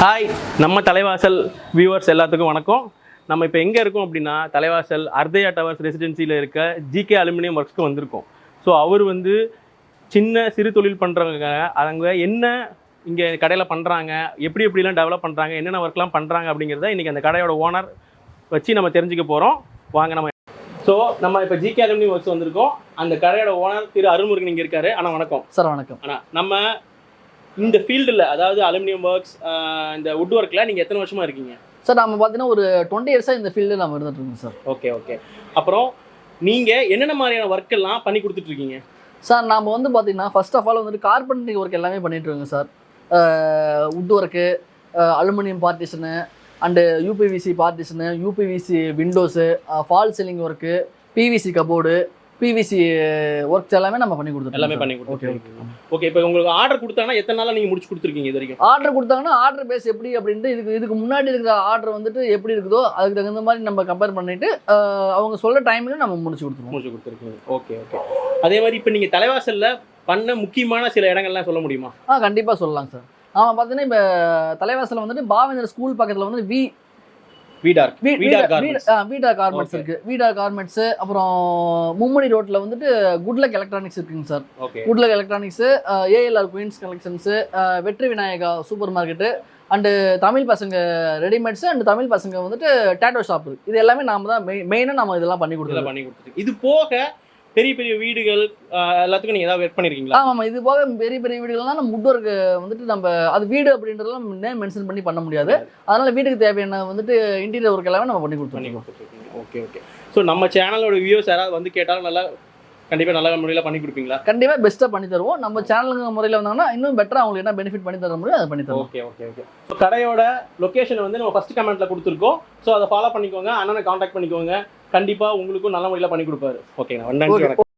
Hi நம்ம தலைவாசல் viewers எல்லாத்துக்கும் வணக்கம். நம்ம இப்போ எங்கே இருக்கோம் அப்படின்னா தலைவாசல் அர்தயா டவர்ஸ் ரெசிடென்சியில் இருக்க ஜிகே அலுமினியம் ஒர்க்ஸ்க்கு வந்திருக்கோம். ஸோ அவர் வந்து சின்ன சிறு தொழில் பண்ணுறவங்க அவங்க என்ன இங்கே கடையில் பண்ணுறாங்க எப்படி எப்படிலாம் டெவலப் பண்ணுறாங்க என்னென்ன ஒர்க்லாம் பண்ணுறாங்க அப்படிங்கிறத இன்றைக்கி அந்த கடையோட ஓனர் வச்சு நம்ம தெரிஞ்சுக்க போகிறோம் வாங்க நம்ம. ஸோ நம்ம இப்போ ஜிகே அலுமினியம் ஒர்க்ஸ் வந்திருக்கோம். அந்த கடையோட ஓனர் திரு அருள்முருகன் இங்கே இருக்காரு. ஆனால் வணக்கம். சார் வணக்கம். ஆனால் நம்ம இந்த ஃபீல்டில் அதாவது அலுமினியம் ஒர்க்ஸ் இந்த வுட் ஒர்க்கில் நீங்கள் எத்தனை வருஷமாக இருக்கீங்க? சார் நம்ம பார்த்தீங்கன்னா ஒரு டுவெண்ட்டி இயர்ஸாக இந்த ஃபீல்டில் நம்ம இருந்துட்டு இருக்கோம் சார். ஓகே ஓகே அப்புறம் நீங்கள் என்னென்ன மாதிரியான ஒர்க் எல்லாம் பண்ணி கொடுத்துட்ருக்கீங்க சார் நாம வந்து பார்த்தீங்கன்னா ஃபர்ஸ்ட் ஆஃப் ஆல் வந்துட்டு கார்பெண்டரிங் ஒர்க் எல்லாமே பண்ணிட்டு sir. Wood work aluminium partition and UPVC partition UPVC windows fall ceiling work PVC cupboard PVC works எல்லாமே நம்ம பண்ணி கொடுத்துருக்கோம் எல்லாமே பண்ணி ஓகே கொடுத்துருக்கீங்க ஓகே இப்போ உங்களுக்கு ஆர்டர் கொடுத்தாங்கன்னா எத்தனை நாளாக நீங்கள் முடிச்சு கொடுத்துருக்கீங்க இது வரைக்கும்? ஆர்டர் கொடுத்தாங்கன்னா ஆர்டர் பேஸ் எப்படி அப்படின்ட்டு இதுக்கு இதுக்கு முன்னாடி இருக்கிற ஆர்டர் வந்துட்டு எப்படி இருக்குதோ அதுக்கு தகுந்த மாதிரி நம்ம கம்பேர் பண்ணிட்டு அவங்க சொல்ல டைமில் நம்ம முடிச்சு கொடுத்துருவோம். முடிச்சு கொடுத்துருக்கீங்க. ஓகே ஓகே அதே மாதிரி இப்போ நீங்கள் தலைவாசலில் பண்ண முக்கியமான சில இடங்கள்லாம் சொல்ல முடியுமா? ஆ கண்டிப்பாக சொல்லலாம் சார் ஆமாம் பார்த்தீங்கன்னா இப்போ தலைவாசலில் வந்துட்டு பாவேந்தர் ஸ்கூல் பக்கத்தில் வந்து வி வீடார் வீ- வீடார் வீடா- கார்மெண்ட்ஸ். இருக்கு. வீடா கார்மெண்ட்ஸ் அப்புறம் மும்மணி ரோட்ல வந்துட்டு குட்லக் எலக்ட்ரானிக்ஸ் இருக்குங்க sir. Good luck electronics ALR queens collections Vetri Vinayaka super market and Tamil பசங்க ரெடிமேட்ஸ் அண்ட் தமிழ் பசங்க வந்துட்டு டேட்டோ ஷாப் இருக்கு. இது எல்லாமே நாம தான் மெயினாக நம்ம இதெல்லாம் பண்ணி கொடுத்துருக்கோம் பண்ணி கொடுத்துருக்கீங்க இது போக பெரிய பெரிய வீடுகள் எல்லாத்துக்கும் நீங்கள் ஏதாவது ஒர்க் பண்ணியிருக்கீங்களா ஆமாம் இது போக பெரிய பெரிய வீடுகள்லாம் நம்ம வுட் ஒர்க் வந்துட்டு நம்ம அது வீடு அப்படின்றதெல்லாம் நேம் மென்ஷன் பண்ணி பண்ண முடியாது. அதனால வீட்டுக்கு தேவையான வந்துட்டு இன்டீரியர் ஒர்க் எல்லாமே நம்ம பண்ணி கொடுத்துருக்கோம். ஓகே ஓகே ஸோ நம்ம சேனலோட வியூஸ் யாராவது வந்து கேட்டாலும் நல்லா கண்டிப்பாக நல்ல முறையில் பண்ணி கொடுப்பீங்களா? கண்டிப்பா பெஸ்ட்டாக பண்ணி தருவோம். நம்ம சேனலுங்க முறையில் வந்தாங்கன்னா இன்னும் பெட்டரா அவங்களுக்கு என்ன பெனிஃபிட் பண்ணி தர முடியும் அதை பண்ணி தருவோம். ஓகே ஓகே ஓகே ஸோ கடையோட லொக்கேஷன் வந்து நம்ம ஃபர்ஸ்ட் கமெண்ட்ல கொடுத்துருக்கோம். ஸோ அதை ஃபாலோ பண்ணிக்கோங்க. அண்ணனை காண்டாக்ட் பண்ணிக்கோங்க. கண்டிப்பாக உங்களுக்கும் நல்ல முறையில் பண்ணி கொடுப்பாரு. ஓகேங்க நன்றி. வணக்கம்.